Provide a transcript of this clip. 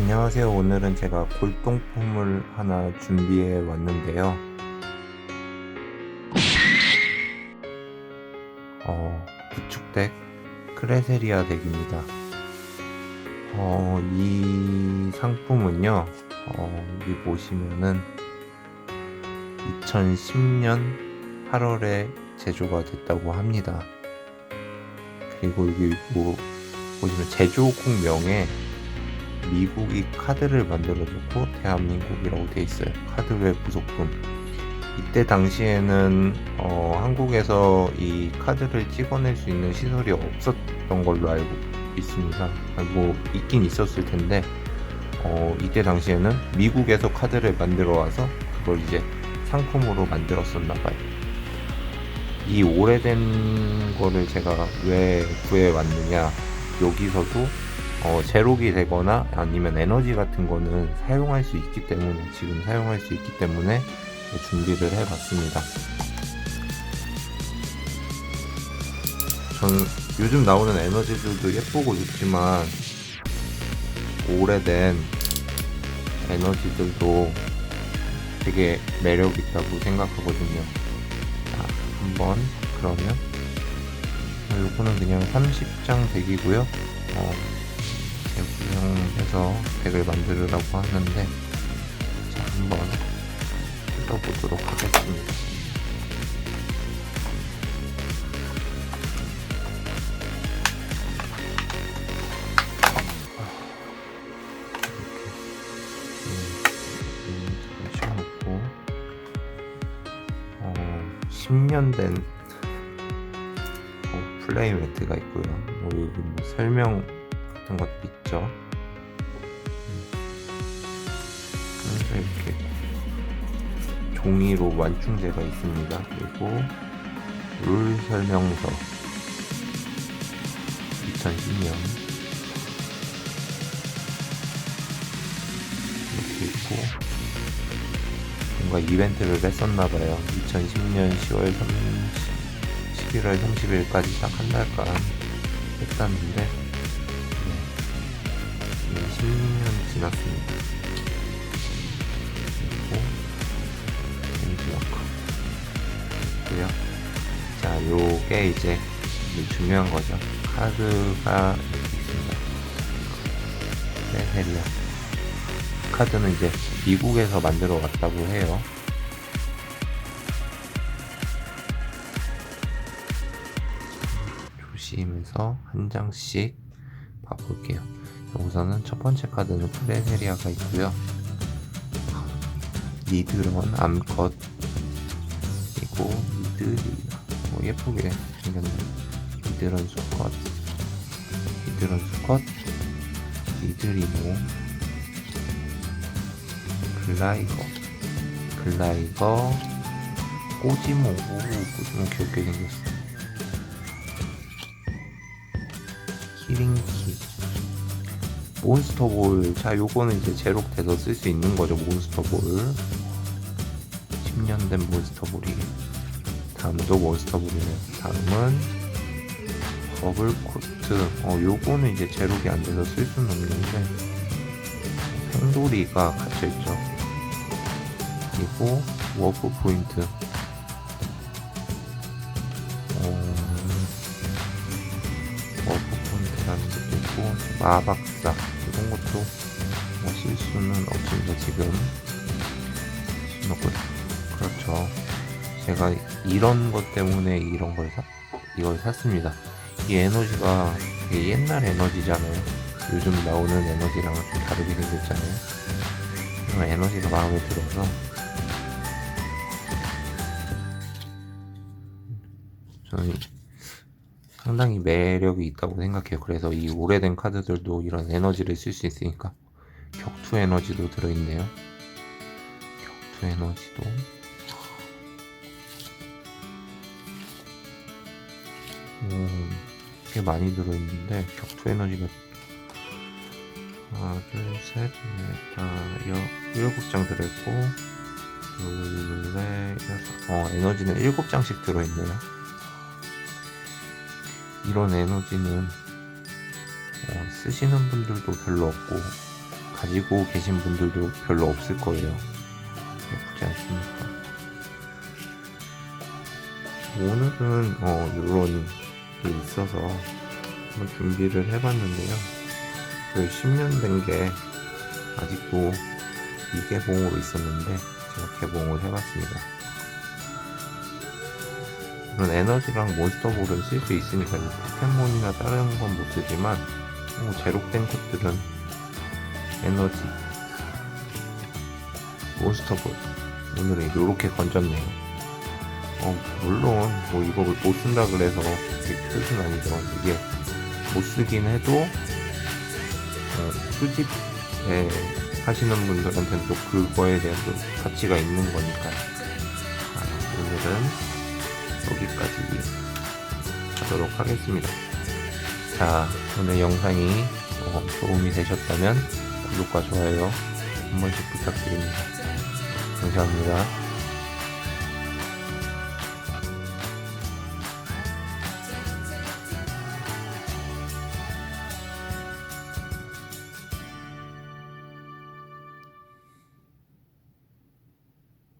안녕하세요. 오늘은 제가 골동품을 하나 준비해 왔는데요. 어, 구축덱 크레세리아 덱입니다. 어, 이 상품은요, 어, 여기 보시면은 2010년 8월에 제조가 됐다고 합니다. 그리고 여기 뭐 보시면 제조국 명에 미국이 카드를 만들어줬고 대한민국이라고 돼 있어요. 카드웨어 부속품. 이때 당시에는 어, 한국에서 이 카드를 찍어낼 수 있는 시설이 없었던 걸로 알고 있습니다. 아, 뭐 있긴 있었을 텐데 어, 이때 당시에는 미국에서 카드를 만들어 와서 그걸 이제 상품으로 만들었었나 봐요. 이 오래된 거를 제가 왜 구해 왔느냐 여기서도 어, 제록이 되거나 아니면 에너지 같은 거는 사용할 수 있기 때문에 지금 사용할 수 있기 때문에 준비를 해봤습니다. 전 요즘 나오는 에너지들도 예쁘고 좋지만 오래된 에너지들도 되게 매력 있다고 생각하거든요. 자, 한번 그러면 요거는 그냥 30장 덱이고요. 어, 구형해서 덱을 만들으라고 하는데 자 한번 뜯어보도록 하겠습니다. 이렇게 씌워놓고 어, 10년 된 어, 플레이 매트가 있고요. 뭐 여기 뭐 설명 같은 것도 있죠. 이렇게 종이로 완충제가 있습니다. 그리고 룰 설명서 2010년 이렇게 있고 뭔가 이벤트를 했었나봐요. 2010년 10월 30, 11월 30일까지 딱 한 달간 했다는데 10년 지났습니다. 그리고 엔지워크 있고요. 자, 요게 이제 중요한 거죠. 카드가 이렇게 있습니다. 세세리아 카드는 이제 미국에서 만들어 왔다고 해요. 조심해서 한 장씩 봐볼게요. 우선은 첫 번째 카드는 프레세리아가 있고요. 니드런 암컷 그리고 니드리 뭐 예쁘게 생겼네. 니드런 수컷, 니드런 수컷, 니드리모, 글라이거, 글라이거, 꼬지모, 오, 꼬지모 귀엽게 생겼어. 키링키. 몬스터볼. 자 요거는 이제 제록돼서 쓸 수 있는 거죠 몬스터볼. 10년 된 몬스터볼이. 다음도 몬스터볼이네요. 다음은 버블코트. 어 요거는 이제 제록이 안 돼서 쓸 수는 없는데 팽돌이가 갇혀있죠. 그리고 워프 포인트 있고 마박사 이런 것도 뭐쓸 수는 없습니다 지금 그렇죠. 제가 이런 것 때문에 이런 걸 사, 이걸 샀습니다. 이 에너지가 옛날 에너지잖아요. 요즘 나오는 에너지랑은 좀 다르게 생겼잖아요. 그런 에너지가 마음에 들어서. 저는 상당히 매력이 있다고 생각해요. 그래서 이 오래된 카드들도 이런 에너지를 쓸 수 있으니까 격투 에너지도 들어있네요. 격투 에너지도 음, 꽤 많이 들어있는데 격투 에너지가 하나, 둘, 셋, 넷, 다, 여, 일곱 장 들어있고 둘, 넷, 여섯 어, 에너지는 일곱 장씩 들어있네요. 이런 에너지는 어, 쓰시는 분들도 별로 없고 가지고 계신 분들도 별로 없을 거예요. 예쁘지 않습니까? 오늘은 어, 이런 게 있어서 한번 준비를 해봤는데요. 그 10년 된 게 아직도 미개봉으로 있었는데 제가 개봉을 해봤습니다. 이런 에너지랑 몬스터볼은 쓸 수 있으니까 이 포켓몬이나 다른 건 못 쓰지만 뭐 제록된 것들은 에너지 몬스터볼. 오늘은 이렇게 건졌네요. 어, 물론 뭐 이거 못 쓴다 그래서 뜻은 아니죠 이게 못 쓰긴 해도 어, 수집에 하시는 분들한테는 또 그거에 대한 또 가치가 있는 거니까. 아, 오늘은 여기까지 하도록 하겠습니다. 자, 오늘 영상이 어, 도움이 되셨다면 구독과 좋아요 한 번씩 부탁드립니다. 감사합니다.